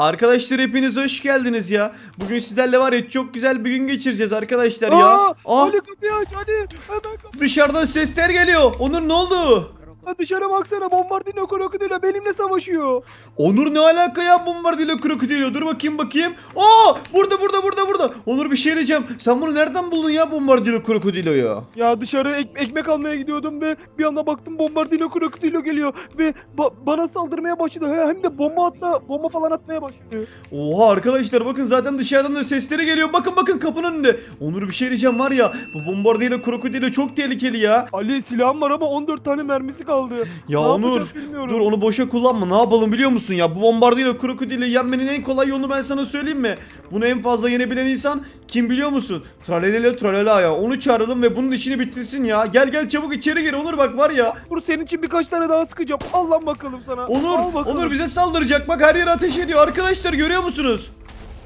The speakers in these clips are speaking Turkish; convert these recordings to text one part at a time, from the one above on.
Arkadaşlar hepiniz hoş geldiniz ya. Bugün sizlerle var ya çok güzel bir gün geçireceğiz arkadaşlar ya. Aa, Aa, Ali kapıyı aç Ali. Hemen kapı. dışarıdan sesler geliyor. Onur ne oldu? Ha, Dışarı baksana bombardino krokodilo benimle savaşıyor. Onur ne alaka ya bombardıyla krokodilo? Dur bakayım bakayım. Aa burada burada burada burada. Onur bir şey diyeceğim. Sen bunu nereden buldun ya bombardıyla krokodiloyu? Ya dışarı ek- ekmek almaya gidiyordum ve bir anda baktım bombardino krokodilo geliyor ve ba- bana saldırmaya başladı. He- Hem de bomba atla bomba falan atmaya başladı. Oha arkadaşlar bakın zaten dışarıdan da sesleri geliyor. Bakın bakın kapının önünde. Onur bir şey diyeceğim var ya. Bu bombardıyla krokodilo çok tehlikeli ya. Ali silahım var ama 14 tane mermisi kaldı. Ya ne Onur yapacağız bilmiyorum. dur onu boşa kullanma. Ne yapalım biliyor musun ya? Bu bombardıyla krokodili yenmenin en kolay yolunu ben sana söyleyeyim mi? Bunu en fazla yenebilen insan kim biliyor musun? Tralelele tralala ya. Onu çağıralım ve bunun işini bitirsin ya. Gel gel çabuk içeri gir Onur bak var ya. Dur senin için birkaç tane daha sıkacağım. Al lan bakalım sana. Onur, Al bakalım. Onur bize saldıracak. Bak her yer ateş ediyor. Arkadaşlar görüyor musunuz?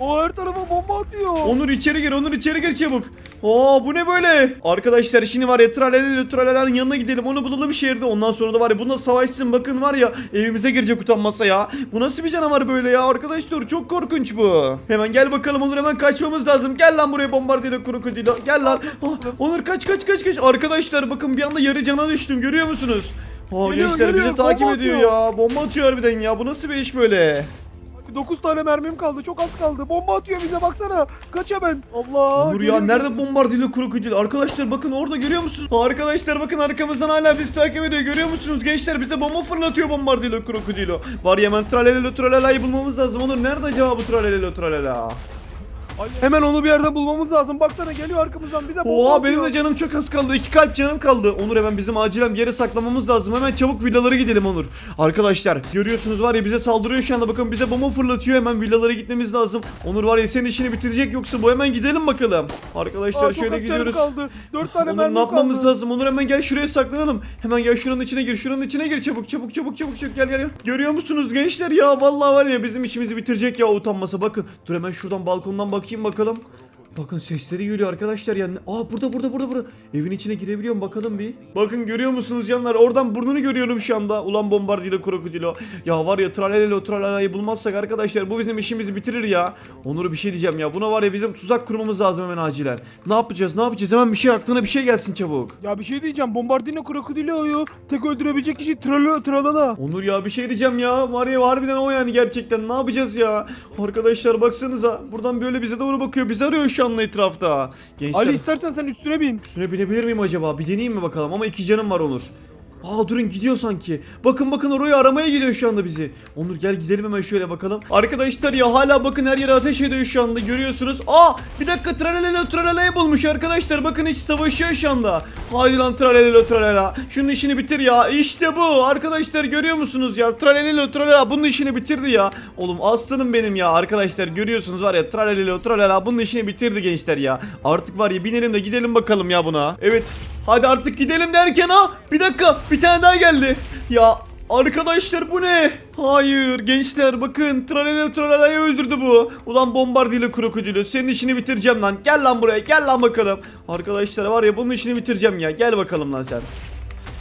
O her tarafa bomba atıyor. Onur içeri gir, Onur içeri gir çabuk. Aa bu ne böyle? Arkadaşlar şimdi var ya tralelele tralalanın yanına gidelim. Onu bulalım şehirde. Ondan sonra da var ya bununla savaşsın. Bakın var ya evimize girecek utanmazsa ya. Bu nasıl bir canavar böyle ya arkadaşlar? Çok korkunç bu. Hemen gel bakalım Onur hemen kaçmamız lazım. Gel lan buraya bombardıyla krokodilo. Gel lan. Ah, Onur kaç kaç kaç kaç. Arkadaşlar bakın bir anda yarı cana düştüm. Görüyor musunuz? Aa Geliyor, gençler bizi geliyor. takip Bomba ediyor atıyor. ya. Bomba atıyor harbiden ya. Bu nasıl bir iş böyle? 9 tane mermim kaldı. Çok az kaldı. Bomba atıyor bize baksana. Kaç hemen. Allah. Dur ya nerede bombardıyla krokodil? Arkadaşlar bakın orada görüyor musunuz? Arkadaşlar bakın arkamızdan hala bizi takip ediyor. Görüyor musunuz? Gençler bize bomba fırlatıyor bombardıyla krokodilo. Var ya hemen tralalelo tralala'yı bulmamız lazım. Onur nerede acaba bu tralalelo tralala? Hemen onu bir yerde bulmamız lazım. Baksana geliyor arkamızdan bize bomba Oha atıyor. benim de canım çok az kaldı. İki kalp canım kaldı. Onur hemen bizim acilen bir yere saklamamız lazım. Hemen çabuk villalara gidelim Onur. Arkadaşlar görüyorsunuz var ya bize saldırıyor şu anda. Bakın bize bomba fırlatıyor. Hemen villalara gitmemiz lazım. Onur var ya senin işini bitirecek yoksa bu hemen gidelim bakalım. Arkadaşlar Aa, çok şöyle az canım gidiyoruz. kaldı. 4 tane Onur ne yapmamız kaldı. lazım? Onur hemen gel şuraya saklanalım. Hemen gel şuranın içine gir. Şuranın içine gir çabuk çabuk çabuk çabuk çabuk gel gel gel. Görüyor musunuz gençler ya? Vallahi var ya bizim işimizi bitirecek ya utanmasa. Bakın dur hemen şuradan balkondan bakayım bakalım. Bakın sesleri geliyor arkadaşlar yani. Aa burada burada burada burada. Evin içine girebiliyorum bakalım bir. Bakın görüyor musunuz canlar? Oradan burnunu görüyorum şu anda. Ulan bombardıyla krokodilo. Ya var ya tralalelo tralalayı bulmazsak arkadaşlar bu bizim işimizi bitirir ya. Onur'a bir şey diyeceğim ya. Buna var ya bizim tuzak kurmamız lazım hemen acilen. Ne yapacağız? Ne yapacağız? Hemen bir şey aklına bir şey gelsin çabuk. Ya bir şey diyeceğim. Bombardino krokodiloyu tek öldürebilecek kişi tralo tralala. Onur ya bir şey diyeceğim ya. Var ya harbiden o yani gerçekten. Ne yapacağız ya? Arkadaşlar baksanıza. Buradan böyle bize doğru bakıyor. Bizi arıyor şu anda etrafta. Gençler Ali istersen sen üstüne bin. üstüne binebilir miyim acaba? Bir deneyeyim mi bakalım? Ama iki canım var Onur. Aa durun gidiyor sanki. Bakın bakın orayı aramaya geliyor şu anda bizi. Onur gel gidelim hemen şöyle bakalım. Arkadaşlar ya hala bakın her yere ateş ediyor şu anda görüyorsunuz. Aa bir dakika tralalelo tralalayı bulmuş arkadaşlar. Bakın hiç savaşıyor şu anda. Haydi lan tralalelo tralala. Şunun işini bitir ya. İşte bu arkadaşlar görüyor musunuz ya? Tralalelo tralala bunun işini bitirdi ya. Oğlum aslanım benim ya arkadaşlar görüyorsunuz var ya tralalelo tralala bunun işini bitirdi gençler ya. Artık var ya binelim de gidelim bakalım ya buna. Evet Hadi artık gidelim derken ha bir dakika bir tane daha geldi. Ya arkadaşlar bu ne? Hayır gençler bakın Tralala Tralala'yı öldürdü bu. Ulan bombardıyla krokodilo senin işini bitireceğim lan. Gel lan buraya gel lan bakalım. Arkadaşlar var ya bunun işini bitireceğim ya. Gel bakalım lan sen.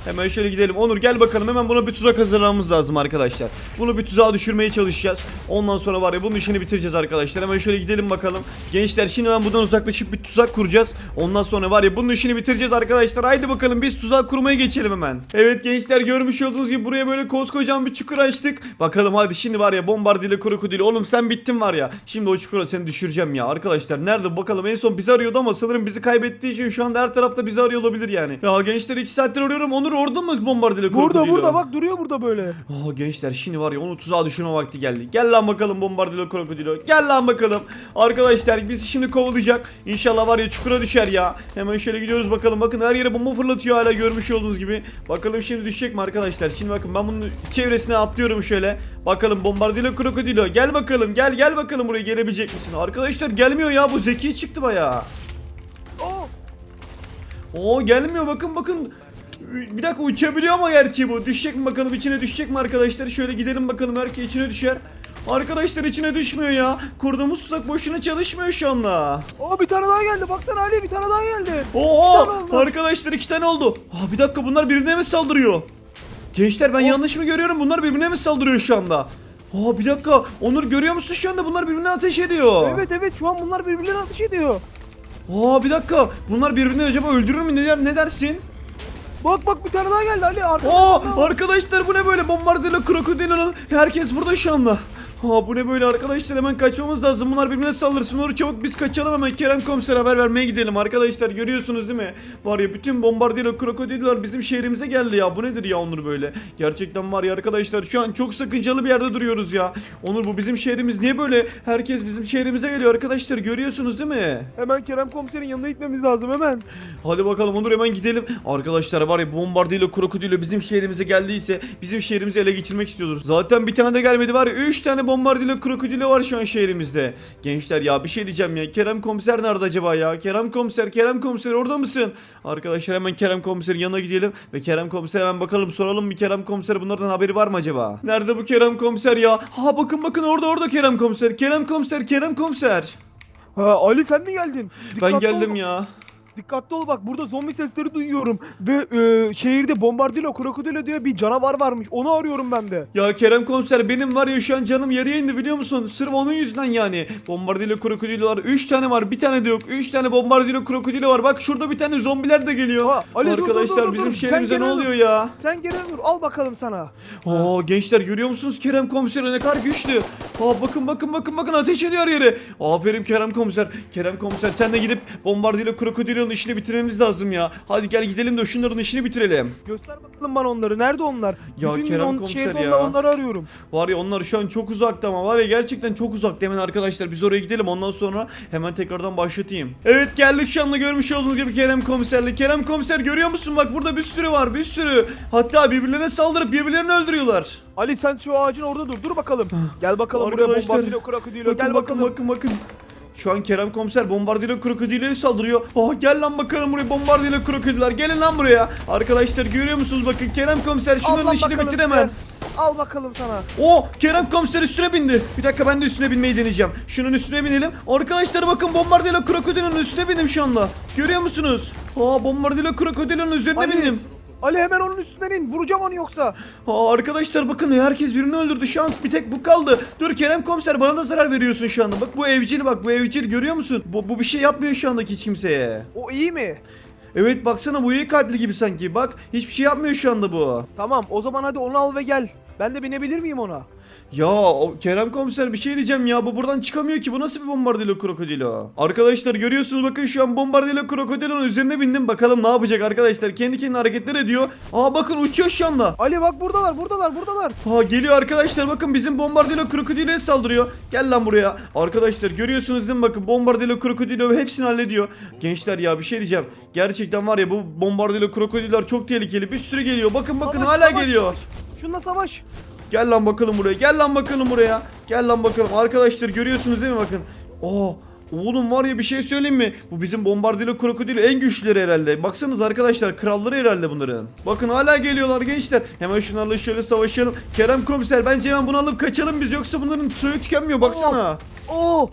Hemen şöyle gidelim. Onur gel bakalım. Hemen buna bir tuzak hazırlamamız lazım arkadaşlar. Bunu bir tuzağa düşürmeye çalışacağız. Ondan sonra var ya bunun işini bitireceğiz arkadaşlar. Hemen şöyle gidelim bakalım. Gençler şimdi hemen buradan uzaklaşıp bir tuzak kuracağız. Ondan sonra var ya bunun işini bitireceğiz arkadaşlar. Haydi bakalım biz tuzak kurmaya geçelim hemen. Evet gençler görmüş olduğunuz gibi buraya böyle koskocaman bir çukur açtık. Bakalım hadi şimdi var ya bombardıyla krokodili. Oğlum sen bittin var ya. Şimdi o çukura seni düşüreceğim ya. Arkadaşlar nerede bakalım en son bizi arıyordu ama sanırım bizi kaybettiği için şu anda her tarafta bizi arıyor olabilir yani. Ya gençler 2 saattir arıyorum. Onur orada mı bombardıyla krokodili? Burada burada bak duruyor burada böyle. Aa gençler şimdi var ya onu tuzağa düşürme vakti geldi. Gel lan bakalım bombardilo krokodilo. Gel lan bakalım. Arkadaşlar bizi şimdi kovalayacak. İnşallah var ya çukura düşer ya. Hemen şöyle gidiyoruz bakalım. Bakın her yere bomba fırlatıyor hala görmüş olduğunuz gibi. Bakalım şimdi düşecek mi arkadaşlar? Şimdi bakın ben bunun çevresine atlıyorum şöyle. Bakalım bombardilo krokodilo. Gel bakalım gel gel bakalım buraya gelebilecek misin? Arkadaşlar gelmiyor ya bu zeki çıktı bayağı. Aa, Oo gelmiyor bakın bakın. Bir dakika uçabiliyor ama gerçi bu. Düşecek mi bakalım içine düşecek mi arkadaşlar? Şöyle gidelim bakalım belki içine düşer. Arkadaşlar içine düşmüyor ya. Kurduğumuz tuzak boşuna çalışmıyor şu anda. aa bir tane daha geldi. Baksana Ali bir tane daha geldi. Oha! Arkadaşlar iki tane oldu. Aa, bir dakika bunlar birbirine mi saldırıyor? Gençler ben Oh. yanlış mı görüyorum? Bunlar birbirine mi saldırıyor şu anda? Aa bir dakika. Onur görüyor musun şu anda bunlar birbirine ateş ediyor. Evet evet şu an bunlar birbirlerine ateş ediyor. Aa bir dakika. Bunlar birbirini acaba öldürür mü? Ne, der, ne dersin? Bak bak bir tane daha geldi Ali Aa arkamızda. arkadaşlar bu ne böyle bombardıyla krokodilin herkes burada şu anda. Aa bu ne böyle arkadaşlar hemen kaçmamız lazım. Bunlar birbirine saldırsın. Onu çabuk biz kaçalım hemen Kerem komiser haber vermeye gidelim. Arkadaşlar görüyorsunuz değil mi? Var ya bütün bombardıyla krokodiller bizim şehrimize geldi ya. Bu nedir ya Onur böyle? Gerçekten var ya arkadaşlar şu an çok sakıncalı bir yerde duruyoruz ya. Onur bu bizim şehrimiz niye böyle? Herkes bizim şehrimize geliyor arkadaşlar görüyorsunuz değil mi? Hemen Kerem komiserin yanına gitmemiz lazım hemen. Hadi bakalım Onur hemen gidelim. Arkadaşlar var ya bombardıyla krokodilo bizim şehrimize geldiyse bizim şehrimizi ele geçirmek istiyordur. Zaten bir tane de gelmedi var ya 3 tane bombardıyla krokodilo var şu an şehrimizde. Gençler ya bir şey diyeceğim ya. Kerem komiser nerede acaba ya? Kerem komiser, Kerem komiser orada mısın? Arkadaşlar hemen Kerem komiserin yanına gidelim ve Kerem komiser hemen bakalım soralım bir Kerem komiser bunlardan haberi var mı acaba? Nerede bu Kerem komiser ya? Ha bakın bakın orada orada Kerem komiser. Kerem komiser, Kerem komiser. Ha Ali sen mi geldin? Ben Dikkatli geldim ol, ya. Dikkatli ol bak burada zombi sesleri duyuyorum ve e, şehirde bombardilo krokodilo diye bir canavar varmış onu arıyorum ben de. Ya Kerem komiser benim var ya şu an canım yarıya indi biliyor musun? Sırf onun yüzünden yani. Bombardilo krokodilolar 3 tane var bir tane de yok. 3 tane bombardilo krokodilo var. Bak şurada bir tane zombiler de geliyor. Ha, Ali dur, Arkadaşlar dur, dur, bizim dur. şehrimize ne oluyor ya? Sen geri dur al bakalım sana. Aa gençler görüyor musunuz Kerem komiser ne kadar güçlü. Aa bakın bakın bakın bakın ateş ediyor yere. Aferin Kerem komiser. Kerem komiser sen de gidip bombardilo krokodilonun işini bitirmemiz lazım ya. Hadi gel gidelim de şunların işini bitirelim. Göster bakalım bana onları nerede onlar? Ya Bütün Kerem komiser şehirde ya. onlar- onları arıyorum. Var ya onlar şu an çok uzakta ama var ya gerçekten çok uzakta hemen arkadaşlar biz oraya gidelim ondan sonra hemen tekrardan başlatayım. Evet geldik şu anda görmüş olduğunuz gibi Kerem komiserle. Kerem komiser görüyor musun bak burada bir sürü var bir sürü. Hatta birbirlerine saldırıp birbirlerini öldürüyorlar. Ali sen şu ağacın orada dur dur bakalım. Gel bakalım buraya bombardilo krokodilo Bakın gel bakın bakalım. bakın bakın. Şu an Kerem komiser bombardilo krokodiloya saldırıyor. Ah gel lan bakalım buraya bombardilo krokodiller. Gelin lan buraya. Arkadaşlar görüyor musunuz bakın Kerem komiser şunların Al işini bakalım bitir hemen. Al bakalım sana. O Kerem komiser üstüne bindi. Bir dakika ben de üstüne binmeyi deneyeceğim. Şunun üstüne binelim. Arkadaşlar bakın bombardilo krokodilonun üstüne bindim şu anda. Görüyor musunuz? Aa bombardilo krokodilonun üzerine Ali, bindim. Ali hemen onun üstünden in. Vuracağım onu yoksa. Aa arkadaşlar bakın herkes birini öldürdü. Şu an bir tek bu kaldı. Dur Kerem komiser bana da zarar veriyorsun şu anda. Bak bu evcil bak bu evcil görüyor musun? Bu, bu bir şey yapmıyor şu andaki hiç kimseye. O iyi mi? Evet baksana bu iyi kalpli gibi sanki. Bak hiçbir şey yapmıyor şu anda bu. Tamam o zaman hadi onu al ve gel. Ben de binebilir miyim ona? Ya o Kerem komiser bir şey diyeceğim ya bu buradan çıkamıyor ki bu nasıl bir bombardilo krokodilo? Arkadaşlar görüyorsunuz bakın şu an bombardilo krokodilonun üzerine bindim bakalım ne yapacak arkadaşlar kendi kendine hareketler ediyor. Aa bakın uçuyor şu anda. Ali bak buradalar buradalar buradalar. Aa geliyor arkadaşlar bakın bizim bombardilo krokodiloya saldırıyor. Gel lan buraya. Arkadaşlar görüyorsunuz değil mi bakın bombardilo krokodilo hepsini hallediyor. Gençler ya bir şey diyeceğim. Gerçekten var ya bu bombardilo krokodiller çok tehlikeli. Bir sürü geliyor. Bakın bakın Savaş, hala savaş, geliyor. savaş. Şununla savaş. Gel lan bakalım buraya. Gel lan bakalım buraya. Gel lan bakalım. Arkadaşlar görüyorsunuz değil mi bakın. Oo. Oğlum var ya bir şey söyleyeyim mi? Bu bizim bombardilo krokodilo en güçlüleri herhalde. Baksanız arkadaşlar kralları herhalde bunların. Bakın hala geliyorlar gençler. Hemen şunlarla şöyle savaşalım. Kerem komiser bence hemen bunu alıp kaçalım biz yoksa bunların soyu tükenmiyor baksana. Oo.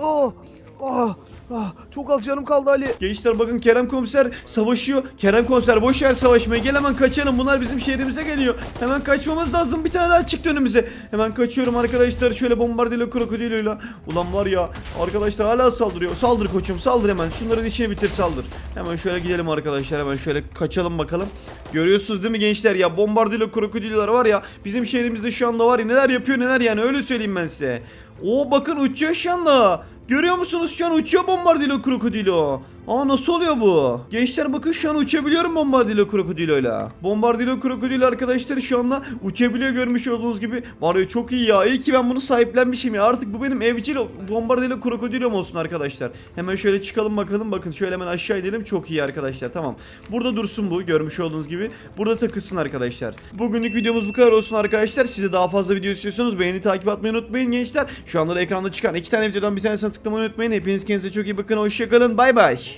Oo. Oh. Ah, çok az canım kaldı Ali. Gençler bakın Kerem komiser savaşıyor. Kerem komiser boş ver savaşmayı. Gel hemen kaçalım. Bunlar bizim şehrimize geliyor. Hemen kaçmamız lazım. Bir tane daha çıktı önümüze. Hemen kaçıyorum arkadaşlar. Şöyle bombardilo krokodiloyla. Ulan var ya arkadaşlar hala saldırıyor. Saldır koçum saldır hemen. Şunların içine bitir saldır. Hemen şöyle gidelim arkadaşlar. Hemen şöyle kaçalım bakalım. Görüyorsunuz değil mi gençler ya bombardilo krokodilolar var ya bizim şehrimizde şu anda var ya neler yapıyor neler yani öyle söyleyeyim ben size. Oo bakın uçuyor şu anda. Görüyor musunuz şu an uçuyor bombardilo krokodilo. Aa nasıl oluyor bu? Gençler bakın şu an uçabiliyorum bombardilo krokodiloyla. Bombardilo krokodilo arkadaşlar şu anda uçabiliyor görmüş olduğunuz gibi. Var ya çok iyi ya. İyi ki ben bunu sahiplenmişim ya. Artık bu benim evcil bombardilo krokodilom olsun arkadaşlar. Hemen şöyle çıkalım bakalım. Bakın şöyle hemen aşağı inelim. Çok iyi arkadaşlar. Tamam. Burada dursun bu görmüş olduğunuz gibi. Burada takılsın arkadaşlar. Bugünlük videomuz bu kadar olsun arkadaşlar. Size daha fazla video istiyorsanız beğeni takip atmayı unutmayın gençler. Şu anda da ekranda çıkan iki tane videodan bir tanesine tıklamayı unutmayın. Hepiniz kendinize çok iyi bakın. Hoşçakalın. Bay bay.